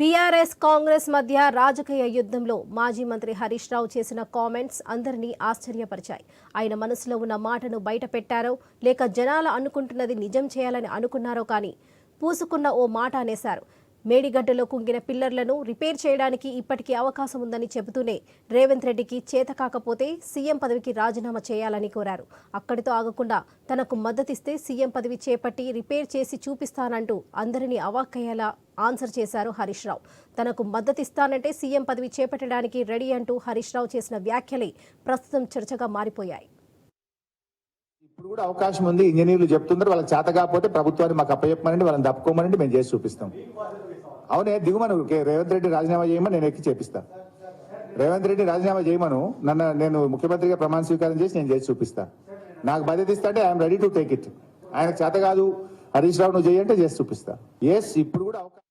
BRS Congress మధ్య రాజకీయ యుద్ధంలో మాజీ మంత్రి హరీష్ రావు చేసిన కామెంట్స్ అందరినీ ఆశ్చర్యపరిచాయి. ఆయన మనసులో ఉన్న మాటను బయట పెట్టారో లేక జనాలు అనుకుంటున్నది నిజం చేయాలని అనుకున్నారో కానీ పూసుకున్న ఓ మాట అనేశారు. మేడిగడ్డలో కుంగిన పిల్లర్లను రిపేర్ చేయడానికి ఇప్పటికీ అవకాశం ఉందని చెబుతూనే రేవంత్ రెడ్డికి చేత కాకపోతే సీఎం పదవికి రాజీనామా చేయాలని కోరారు. అక్కడితో ఆగకుండా తనకు మద్దతిస్తే సీఎం పదవి చేపట్టి రిపేర్ చేసి చూపిస్తానంటూ అందరినీ అవాక్కయ్యేలా ఆన్సర్ చేశారు హరీష్ రావు. తనకు మద్దతిస్తానంటే సీఎం పదవి చేపట్టడానికి రెడీ అంటూ హరీష్ రావు చేసిన వ్యాఖ్యలే ప్రస్తుతం చర్చగా మారిపోయాయి. ఇప్పుడు కూడా అవకాశం ఉంది. ఇంజనీర్లు చెప్తున్నారు వాళ్ళకి చేత కాకపోతే ప్రభుత్వాన్ని మాకు అప్పచెప్పమనండి వాళ్ళని తప్పుకోమనండి మేము చేసి చూపిస్తాం. అవునే దిగుమను. రేవంత్ రెడ్డి రాజీనామా చేయమని నేను ఎక్కి చేపిస్తాను రేవంత్ రెడ్డి రాజీనామా చేయమను. నన్ను నేను ముఖ్యమంత్రిగా ప్రమాణ స్వీకారం చేసి నేను చేసి చూపిస్తాను నాకు బాధ్యత ఇస్తా అంటే I'm ready to take it. ఆయన చేత కాదు. హరీష్ రావు నువ్వు చేయంటే చేసి చూపిస్తా. ఎస్ ఇప్పుడు కూడా అవకాశం